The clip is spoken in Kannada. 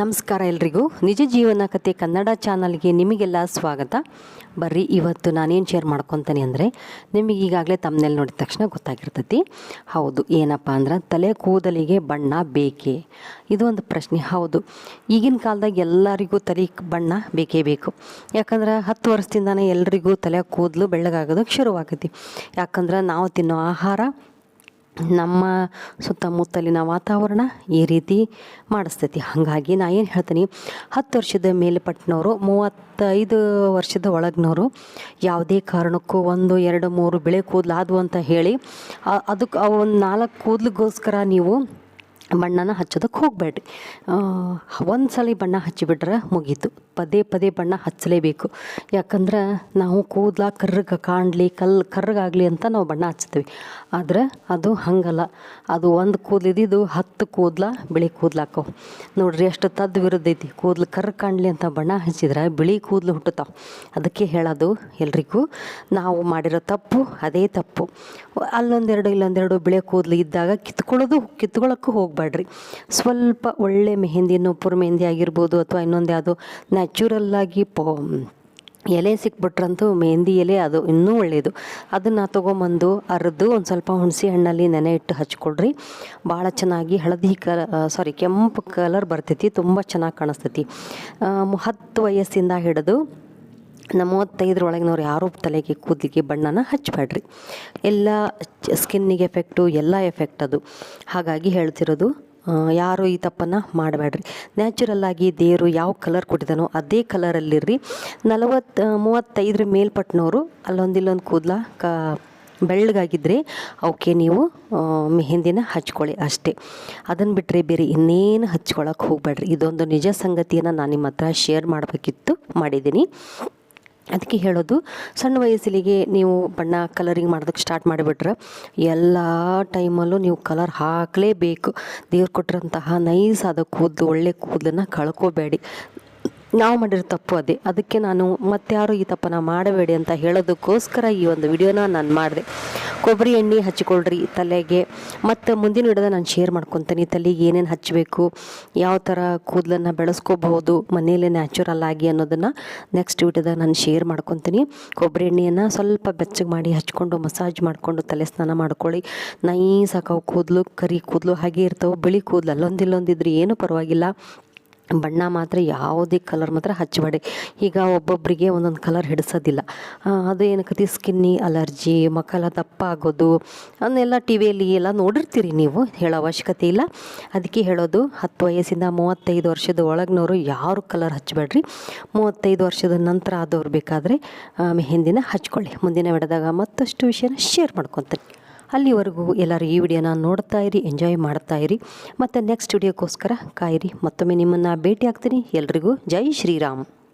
ನಮಸ್ಕಾರ ಎಲ್ರಿಗೂ. ನಿಜ ಜೀವನ ಕತೆ ಕನ್ನಡ ಚಾನಲ್ಗೆ ನಿಮಗೆಲ್ಲ ಸ್ವಾಗತ. ಬರ್ರಿ, ಇವತ್ತು ನಾನೇನು ಶೇರ್ ಮಾಡ್ಕೊತೀನಿ ಅಂದರೆ, ನಿಮಗೆ ಈಗಾಗಲೇ ತಮ್ಮನೇಲಿ ನೋಡಿದ ತಕ್ಷಣ ಗೊತ್ತಾಗಿರ್ತೈತಿ. ಹೌದು, ಏನಪ್ಪ ಅಂದ್ರೆ ತಲೆ ಕೂದಲಿಗೆ ಬಣ್ಣ ಬೇಕೇ? ಇದು ಒಂದು ಪ್ರಶ್ನೆ, ಹೌದು. ಈಗಿನ ಕಾಲದಾಗ ಎಲ್ಲರಿಗೂ ತಲೆ ಬಣ್ಣ ಬೇಕೇ ಬೇಕು. ಯಾಕಂದ್ರೆ ಹತ್ತು ವರ್ಷದಿಂದನೇ ಎಲ್ರಿಗೂ ತಲೆ ಕೂದಲು ಬೆಳ್ಳಗಾಗೋದಕ್ಕೆ ಶುರುವಾಗೈತಿ. ಯಾಕಂದ್ರೆ ನಾವು ತಿನ್ನೋ ಆಹಾರ ನಮ್ಮ ಸುತ್ತಮುತ್ತಲಿನ ವಾತಾವರಣ ಈ ರೀತಿ ಮಾಡಿಸ್ತೈತಿ. ಹಾಗಾಗಿ ನಾ ಏನು ಹೇಳ್ತೀನಿ, ಹತ್ತು ವರ್ಷದ ಮೇಲ್ಪಟ್ಟನವರು ಮೂವತ್ತೈದು ವರ್ಷದ ಒಳಗಿನವರು ಯಾವುದೇ ಕಾರಣಕ್ಕೂ ಒಂದು, ಎರಡು, ಮೂರು ಬೆಳೆ ಕೂದಲು ಆದವು ಅಂತ ಹೇಳಿ ಅದಕ್ಕೆ ಒಂದು ನಾಲ್ಕು ಕೂದಲಿಗೋಸ್ಕರ ನೀವು ಬಣ್ಣನ ಹಚ್ಚೋದಕ್ಕೆ ಹೋಗಬೇಡ್ರಿ. ಒಂದು ಸಲ ಬಣ್ಣ ಹಚ್ಚಿಬಿಟ್ರೆ ಮುಗೀತು. ಪದೇ ಪದೇ ಬಣ್ಣ ಹಚ್ಚಲೇಬೇಕು. ಯಾಕಂದ್ರೆ ನಾವು ಕೂದಲ ಕರ್ರಗೆ ಕಾಣಲಿ, ಕಲ್ ಕರ್ರಗಾಗಲಿ ಅಂತ ನಾವು ಬಣ್ಣ ಹಚ್ತೀವಿ ಆದರೆ ಅದು ಹಂಗಲ್ಲ. ಅದು ಒಂದು ಕೂದಲಿದ್ದು ಹತ್ತು ಕೂದಲ ಬಿಳಿ ಕೂದಲಾಕವು ನೋಡ್ರಿ ಎಷ್ಟು ತದ್ದು ವಿರುದ್ಧ ಐತಿ. ಕೂದಲು ಕರ್ರ ಕಾಣಲಿ ಅಂತ ಬಣ್ಣ ಹಚ್ಚಿದ್ರೆ ಬಿಳಿ ಕೂದಲು ಹುಟ್ಟುತ್ತಾವೆ ಅದಕ್ಕೆ ಹೇಳೋದು ಎಲ್ರಿಗೂ, ನಾವು ಮಾಡಿರೋ ತಪ್ಪು ಅದೇ ತಪ್ಪು. ಅಲ್ಲೊಂದೆರಡು, ಇಲ್ಲೊಂದೆರಡು ಬಿಳಿ ಕೂದಲು ಇದ್ದಾಗ ಕಿತ್ಕೊಳ್ಳೋದು, ಕಿತ್ಕೊಳ್ಳೋಕ್ಕೂ ಹೋಗಬೇಡ್ರಿ. ಸ್ವಲ್ಪ ಒಳ್ಳೆ ಮೆಹಂದಿ ನೂಪುರ್ ಮೆಹಂದಿ ಆಗಿರ್ಬೋದು ಅಥವಾ ಇನ್ನೊಂದು ಯಾವುದೋ ನ್ಯಾಚುರಲ್ಲಾಗಿ ಪೋ, ಎಲೆ ಸಿಕ್ಬಿಟ್ರಂತೂ ಮೆಹಂದಿ ಎಲೆ ಅದು ಇನ್ನೂ ಒಳ್ಳೆಯದು ಅದನ್ನು ತೊಗೊಂಬಂದು ಅರೆದು ಒಂದು ಸ್ವಲ್ಪ ಹುಣಸೆ ಹಣ್ಣಲ್ಲಿ ನೆನೆ ಇಟ್ಟು ಹಚ್ಕೊಳ್ರಿ ಭಾಳ ಚೆನ್ನಾಗಿ ಹಳದಿ ಕಲ ಸಾರಿ ಕೆಂಪು ಕಲರ್ ಬರ್ತೈತಿ, ತುಂಬ ಚೆನ್ನಾಗಿ ಕಾಣಿಸ್ತೈತಿ. ಹತ್ತು ವಯಸ್ಸಿಂದ ಹಿಡಿದು ನಮ್ಮ ಮೂವತ್ತೈದರೊಳಗಿನವ್ರು ಯಾರೂ ತಲೆಗೆ ಕೂದಲಿಗೆ ಬಣ್ಣನ ಹಚ್ಚಬೇಡ್ರಿ. ಎಲ್ಲ ಸ್ಕಿನ್ನಿಗೆ ಎಫೆಕ್ಟು ಎಲ್ಲ ಎಫೆಕ್ಟ್ ಅದು. ಹಾಗಾಗಿ ಹೇಳ್ತಿರೋದು ಯಾರು ಈ ತಪ್ಪನ್ನು ಮಾಡಬೇಡ್ರಿ. ನ್ಯಾಚುರಲ್ಲಾಗಿ ದೇವರು ಯಾವ ಕಲರ್ ಕೊಟ್ಟಿದ್ದಾನೋ ಅದೇ ಕಲರಲ್ಲಿರ್ರಿ ನಲವತ್ತು ಮೂವತ್ತೈದರ ಮೇಲ್ಪಟ್ಟನವರು ಅಲ್ಲೊಂದಿಲ್ಲೊಂದು ಕೂದಲ ಕ ಬೆಳ್ಳಗಾಗಿದ್ದರೆ ಅವಕ್ಕೆ ನೀವು ಮೆಹಂದಿನ ಹಚ್ಕೊಳ್ಳಿ ಅಷ್ಟೇ. ಅದನ್ನು ಬಿಟ್ಟರೆ ಬೇರೆ ಇನ್ನೇನು ಹಚ್ಕೊಳಕ್ಕೆ ಹೋಗಬೇಡ್ರಿ. ಇದೊಂದು ನಿಜ ಸಂಗತಿಯನ್ನು ನಾನು ನಿಮ್ಮ ಹತ್ರ ಶೇರ್ ಮಾಡಬೇಕಿತ್ತು, ಮಾಡಿದ್ದೀನಿ. ಅದಕ್ಕೆ ಹೇಳೋದು, ಸಣ್ಣ ವಯಸ್ಸಿಲಿಗೆ ನೀವು ಬಣ್ಣ ಕಲರಿಂಗ್ ಮಾಡೋದಕ್ಕೆ ಸ್ಟಾರ್ಟ್ ಮಾಡಿಬಿಟ್ರೆ ಎಲ್ಲ ಟೈಮಲ್ಲೂ ನೀವು ಕಲರ್ ಹಾಕಲೇಬೇಕು. ದೇವ್ರು ಕೊಟ್ಟಿರೋಂತಹ ನೈಸ್ ಆದ ಕೂದಲು, ಒಳ್ಳೆ ಕೂದಲನ್ನು ಕಳ್ಕೋಬೇಡಿ. ನಾವು ಮಾಡಿರೋ ತಪ್ಪು ಅದೇ. ಅದಕ್ಕೆ ನಾನು ಮತ್ತಾರು ಈ ತಪ್ಪನ್ನು ಮಾಡಬೇಡಿ ಅಂತ ಹೇಳೋದಕ್ಕೋಸ್ಕರ ಈ ಒಂದು ವಿಡಿಯೋನ ನಾನು ಮಾಡಿದೆ. ಕೊಬ್ಬರಿ ಎಣ್ಣೆ ಹಚ್ಕೊಳ್ರಿ ತಲೆಗೆ. ಮತ್ತು ಮುಂದಿನ ಹಿಡಿದ ನಾನು ಶೇರ್ ಮಾಡ್ಕೊತೀನಿ. ತಲೆಗೆ ಏನೇನು ಹಚ್ಚಬೇಕು ಯಾವ ಥರ ಕೂದಲನ್ನು ಬೆಳೆಸ್ಕೋಬಹುದು, ಮನೆಯಲ್ಲೇ ನ್ಯಾಚುರಲ್ ಆಗಿ ಅನ್ನೋದನ್ನು ನೆಕ್ಸ್ಟ್ ವಿಡಿಯೋದಾಗ ನಾನು ಶೇರ್ ಮಾಡ್ಕೊತೀನಿ. ಕೊಬ್ಬರಿ ಎಣ್ಣೆಯನ್ನು ಸ್ವಲ್ಪ ಬೆಚ್ಚಗೆ ಮಾಡಿ ಹಚ್ಕೊಂಡು ಮಸಾಜ್ ಮಾಡಿಕೊಂಡು ತಲೆ ಸ್ನಾನ ಮಾಡ್ಕೊಳ್ಳಿ. ನೈಸ್ ಹಾಕವು ಕೂದಲು, ಕರಿ ಕೂದಲು ಹಾಗೆ ಇರ್ತವೆ. ಬಿಳಿ ಕೂದಲು ಅಲ್ಲೊಂದಿಲ್ಲೊಂದಿದ್ರೆ ಏನೂ ಪರವಾಗಿಲ್ಲ. ಬಣ್ಣ ಮಾತ್ರ ಯಾವುದೇ ಕಲರ್ ಮಾತ್ರ ಹಚ್ಚಬೇಡಿ ಈಗ ಒಬ್ಬೊಬ್ಬರಿಗೆ ಒಂದೊಂದು ಕಲರ್ ಹಿಡಿಸೋದಿಲ್ಲ. ಅದು ಏನಕ್ಕತಿ? ಸ್ಕಿನ್ನಿ ಅಲರ್ಜಿ ಮಕ್ಕಳ ದಪ್ಪ ಆಗೋದು ಅದನ್ನೆಲ್ಲ ಟಿ ವಿಯಲ್ಲಿ ಎಲ್ಲ ನೋಡಿರ್ತೀರಿ ನೀವು, ಹೇಳೋ ಅವಶ್ಯಕತೆ ಇಲ್ಲ. ಅದಕ್ಕೆ ಹೇಳೋದು, ಹತ್ತು ವಯಸ್ಸಿಂದ ಮೂವತ್ತೈದು ವರ್ಷದ ಒಳಗಿನವರು ಯಾರು ಕಲರ್ ಹಚ್ಚಬೇಡ್ರಿ ಮೂವತ್ತೈದು ವರ್ಷದ ನಂತರ ಆದವ್ರು ಬೇಕಾದರೆ ಮೆಹಂದಿನ ಹಚ್ಕೊಳ್ಳಿ. ಮುಂದಿನ ಬಿಡದಾಗ ಮತ್ತಷ್ಟು ವಿಷಯನ ಶೇರ್ ಮಾಡ್ಕೊತೀನಿ. ಅಲ್ಲಿವರೆಗೂ ಎಲ್ಲರೂ ಈ ವಿಡಿಯೋನ ನೋಡ್ತಾ ಇರಿ ಎಂಜಾಯ್ ಮಾಡ್ತಾ ಇರಿ. ಮತ್ತು ನೆಕ್ಸ್ಟ್ ವಿಡಿಯೋಕ್ಕೋಸ್ಕರ ಕಾಯಿರಿ. ಮತ್ತೊಮ್ಮೆ ನಿಮ್ಮನ್ನು ಭೇಟಿ ಆಗ್ತೀನಿ ಎಲ್ರಿಗೂ ಜೈ ಶ್ರೀರಾಮ್.